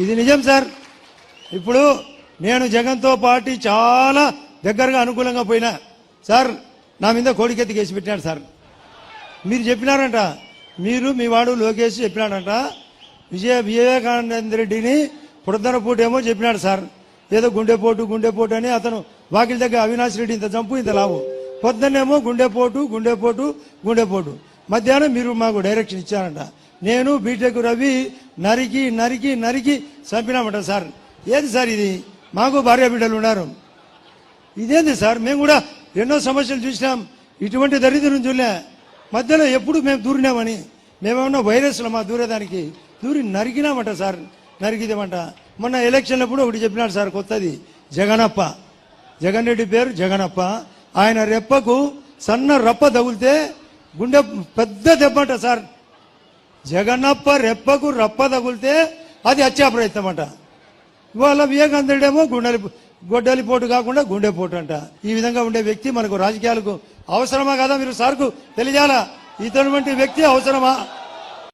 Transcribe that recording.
ఇది నిజం సార్. ఇప్పుడు నేను జగన్తో పాటు చాలా దగ్గరగా అనుకూలంగా పోయినా సార్ నా మీద కోడికెత్తి కేసు పెట్టినాడు సార్. మీరు చెప్పినారంట. మీరు మీ వాడు లోకేష్ చెప్పినాడంట. విజయ వివేకానంద రెడ్డిని పుడద్దన ఏమో చెప్పినాడు సార్. ఏదో గుండెపోటు గుండెపోటు అని అతను వాకిలి దగ్గర అవినాష్ రెడ్డి ఇంత చంపు ఇంత లాభం పొద్దున్నేమో గుండెపోటు గుండెపోటు గుండెపోటు. మధ్యాహ్నం మీరు మాకు డైరెక్షన్ ఇచ్చారంట. నేను బీటెక్ రవి నరికి నరికి నరికి చంపినామంట సార్. ఏది సార్ ఇది? మాకు భార్య బిడ్డలు ఉన్నారు. ఇదేంది సార్? మేము కూడా ఎన్నో సమస్యలు చూసినాం. ఇటువంటి దరిద్రం చూలే మధ్యలో ఎప్పుడు మేము దూరినామని. మేమేమన్నా వైరస్లమా దూరేదానికి. దూరి నరికినామంట సార్. నరికిదేమంట. మొన్న ఎలక్షన్లప్పుడు ఒకటి చెప్పినాడు సార్ కొత్తది. జగనప్ప. జగన్ రెడ్డి పేరు జగనప్ప. ఆయన రెప్పకు సన్న రప్ప తగిలితే గుండె పెద్ద దెబ్బంట సార్. జగన్నప్ప రెప్పకు రప్ప తగిలితే అది హత్యా ప్రయత్నం అంట ఇవాళ వివేకానందుడేమో గుండెలి గొడ్డలిపోటు కాకుండా గుండెపోటు అంట ఈ విధంగా ఉండే వ్యక్తి మనకు రాజకీయాలకు అవసరమా కదా మీరు సార్కు తెలియాలా? ఇటువంటి వ్యక్తి అవసరమా?